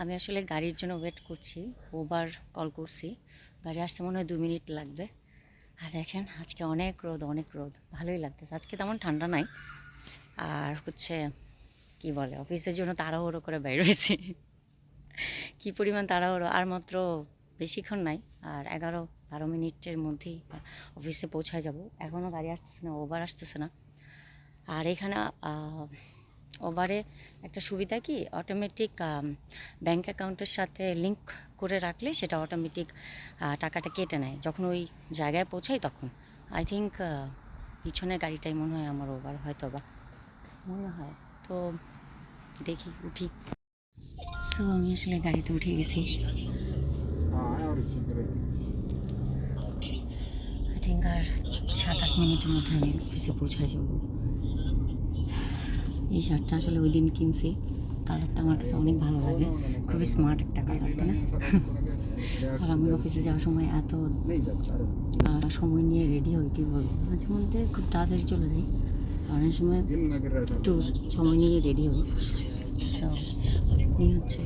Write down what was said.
আমি আসলে গাড়ির জন্য ওয়েট করছি ওবার কল করছি। গাড়ি আসতে মনে হয় দু মিনিট লাগবে। আর দেখেন, আজকে অনেক রোদ অনেক রোদ। ভালোই লাগতেছে। আজকে তেমন ঠান্ডা নাই। আর হচ্ছে, কি বলে, অফিসের জন্য তাড়াহুড়ো করে বের হয়েছি। কী পরিমাণ তাড়াহুড়ো? আর মাত্র বেশিক্ষণ নাই। আর এগারো, বারো মিনিটের মধ্যেই অফিসে পৌঁছায় যাব। এখনও গাড়ি আসতেছে না ওভার আসতেছে না। আর এখানে ওভারে একটা সুবিধা কি? অটোমেটিক ব্যাংক অ্যাকাউন্টের সাথে লিঙ্ক করে রাখলে সেটা অটোমেটিক টাকাটা কেটে নেয়। যখন ওই জায়গায় পৌঁছাই তখন। আই থিঙ্ক পিছনের গাড়িটাই মনে হয় আমার ওভার হয়তো বা মনে হয়। তো দেখি, উঠি। সো আমি আসলে গাড়িতে উঠে গেছি। আই থিঙ্ক আর সাত আট মিনিটের মধ্যে আমি অফিসে পৌঁছায় যাব। এই শার্টটা আসলে ওই দিন কিনছি। কালারটা আমার কাছে অনেক ভালো লাগে। খুবই স্মার্ট একটা কালার তাই না? আর আমি অফিসে যাওয়ার সময় এত সময় নিয়ে রেডি হই, কি বলব? মাঝে মধ্যে খুব তাড়াতাড়ি চলে যাই। আর অনেক সময় একটু সময় নিয়ে রেডি হই। সো হচ্ছে।